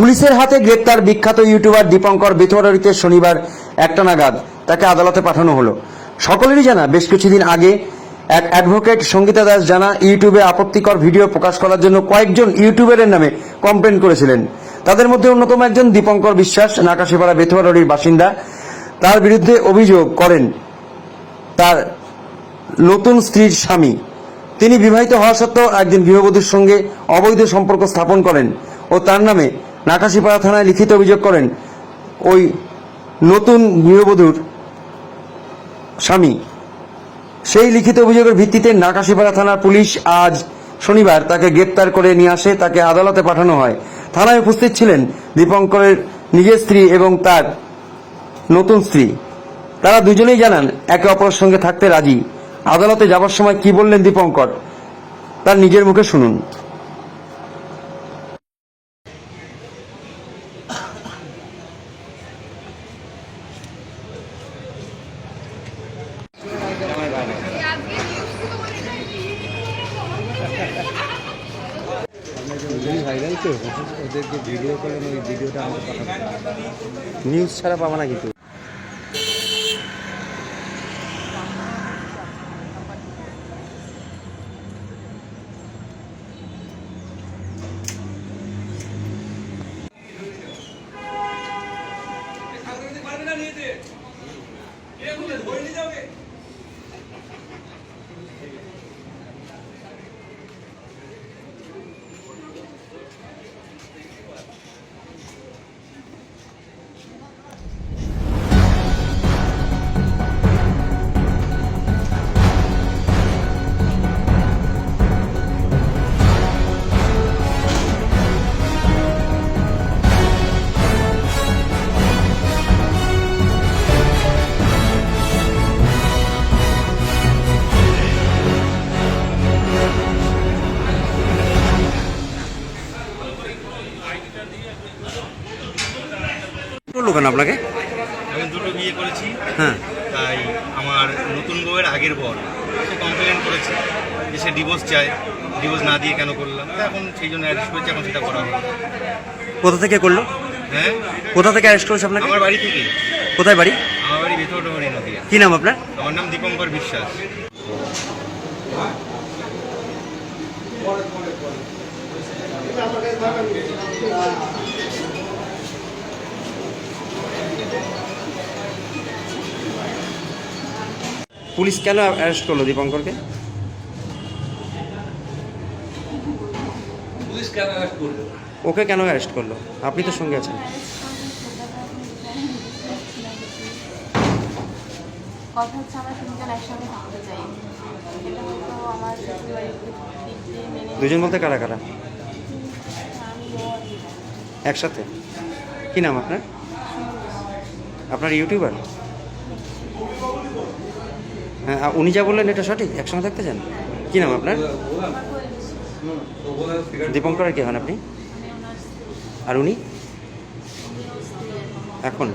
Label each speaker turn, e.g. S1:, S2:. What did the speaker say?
S1: পুলিশের হাতে গ্রেপ্তার বিখ্যাত ইউটিউবার দীপঙ্কর বেথুয়ারিতে শনিবার একটা নাগাদ তাকে আদালতে পাঠানো হলো। সকলেরই জানা, বেশ কিছুদিন আগে এক অ্যাডভোকেট সঙ্গীতা দাস জানা ইউটিউবে আপত্তিকর ভিডিও প্রকাশ করার জন্য কয়েকজন ইউটিউবারের নামে কমপ্লেন করেছিলেন। তাদের মধ্যে অন্যতম একজন দীপঙ্কর বিশ্বাস, নাকাশিপাড়া বেথুয়ারির বাসিন্দা, তার বিরুদ্ধে অভিযোগ করেন তার নতুন স্ত্রীর স্বামী। তিনি বিবাহিত হওয়া সত্ত্বেও একদিন গৃহবধূর সঙ্গে অবৈধ সম্পর্ক স্থাপন করেন ও তার নামে নাকাশিপাড়া থানায় লিখিত অভিযোগ করেন ওই নতুন গৃহবধূর স্বামী। সেই লিখিত অভিযোগের ভিত্তিতে নাকাশিপাড়া থানার পুলিশ আজ শনিবার তাকে গ্রেপ্তার করে নিয়ে আসে, তাকে আদালতে পাঠানো হয়। থানায় উপস্থিত ছিলেন দীপঙ্করের নিজের স্ত্রী এবং তার নতুন স্ত্রী। তারা দুজনেই জানান, একে অপরের সঙ্গে থাকতে রাজি। আদালতে যাবার সময় কি বললেন দীপঙ্কর, তার নিজের মুখে শুনুন।
S2: দুজনই ভাইরাল তো ওদেরকে ভিডিও করলেন ওই ভিডিওটা আমাকে পাঠাবেন
S1: নিউজ ছাড়া পাবা না কিন্তু। বলল কেন আপনাকে।
S3: আমি দুটো বিয়ে করেছি।
S1: হ্যাঁ।
S3: তাই আমার নতুন বউয়ের আগের বর সে কমপ্লেন করেছে যে সে ডিভোর্স চায়। ডিভোর্স না দিয়ে কেন করলাম? তা এখন সেই জন্য অ্যারেস্ট করেছি এখন সেটা করা হলো
S1: কোথা থেকে করল?
S3: হ্যাঁ?
S1: কোথা থেকে অ্যারেস্ট করেছে আপনাকে?
S3: আমার বাড়ি থেকে।
S1: কোথায় বাড়ি?
S3: আমার বাড়ি ভেতরডোবাড়ি নদীয়া।
S1: কি নাম আপনার?
S3: আমার নাম দীপঙ্কর বিশ্বাস।
S1: পুলিশ কেন অ্যারেস্ট করল দীপঙ্করকে? ওকে কেন অ্যারেস্ট করল? আপনি তো সঙ্গে আছেন।
S4: কথা হচ্ছে আমরা তিনজন একসঙ্গে থাকতে চাই। এটা হয়তো আমার শ্বশুরবাড়ির দিক দিয়ে
S1: দুজন বলতে কারা কারা। একসাথে? কি নাম আপনার? আপনার ইউটিউবার হ্যাঁ উনি যা বললেন এটা সঠিক? একসঙ্গে থাকতে চান? কি নাম আপনার? দীপঙ্করের কে হন আপনি? আর উনি। এখন?